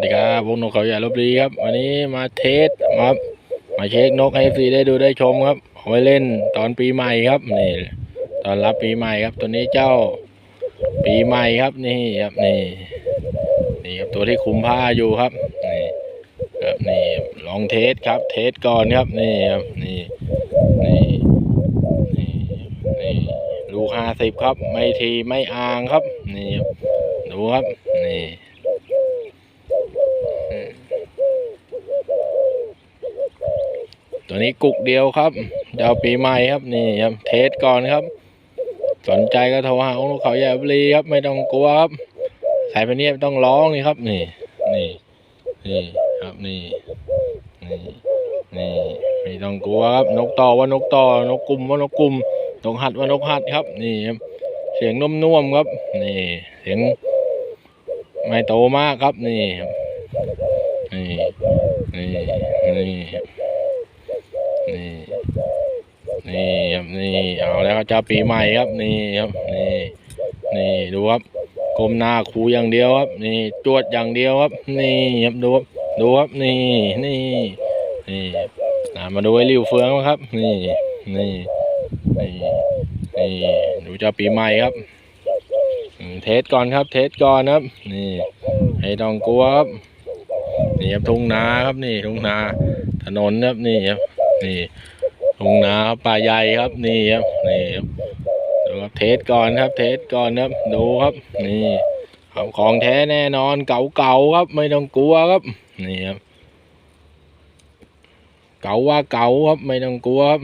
สดีครับวงนกเขาใหญ่ลบบุรีครับ วันนี้มาเทสมามาเช็คนกให้ฟรีได้ดูได้ชมครับเอาไว้เล่นตอนปีใหม่ครับนี่ตอนรับปีใหม่ครับ ตัวนี้เจ้าปีใหม่ครับนี่ครับนี่นี่ครับตัวที่คุมผ้าอยู่ครับนี่ครับนี่ลองเทสครับ เทสก่อนครับนี่ครับนี่นี่นี่นี่ลูกห้าสิบครับ ไม่ทีไม่อ่างครับ นี่ครับดูครับนี่ ตัวนี้กุกเดียวครับเดาวปีใหม่ครับนี่ครับเทสก่อนครับ สนใจก็โทรหาองค์เขาใหญ่บรีครับ ไม่ต้องกลัวครับสายพันนี้ต้องร้องนี่ครับ นี่นี่นี่ครับนี่นี่นี่ไม่ต้องกลัวครับ นกต่อว่านกต่อนกกลุ่มว่านกกลุ่มนกหัดว่านกหัดครับ นี่ครับ เสียงนุ่มๆครับ นี่ เสียงไม่โตมากครับ นี่ครับนี่นี่นี่ นี่นี่ครับนี่เอาแล้วครับเจ้าปีใหม่ครับนี่ครับนี่นี่ดูครับก้มหน้าคูอย่างเดียวครับ นี่จวดอย่างเดียวครับ นี่ครับดูครับดูครับนี่นี่นี่มาดูไอ้ริ้วเฟืองครับ นี่นี่นี่นี่ดูเจ้าปีใหม่ครับเทสก่อนครับ เทสก่อนครับ นี่ให้ต้องกลัวครับนี่ครับทุ่งนาครับนี่ทุ่งนา ถนนครับนี่ครับ นี่ทุ่งนาครับป่าใหญ่ครับนี่ครับนี่ครับดูครับเทสก่อนครับ เทสก่อนครับดูครับ นี่ของของแท้แน่นอนเก่าๆครับ ไม่ต้องกลัวครับนี่ครับเก่าว่าเก่าครับไม่ต้องกลัวครับ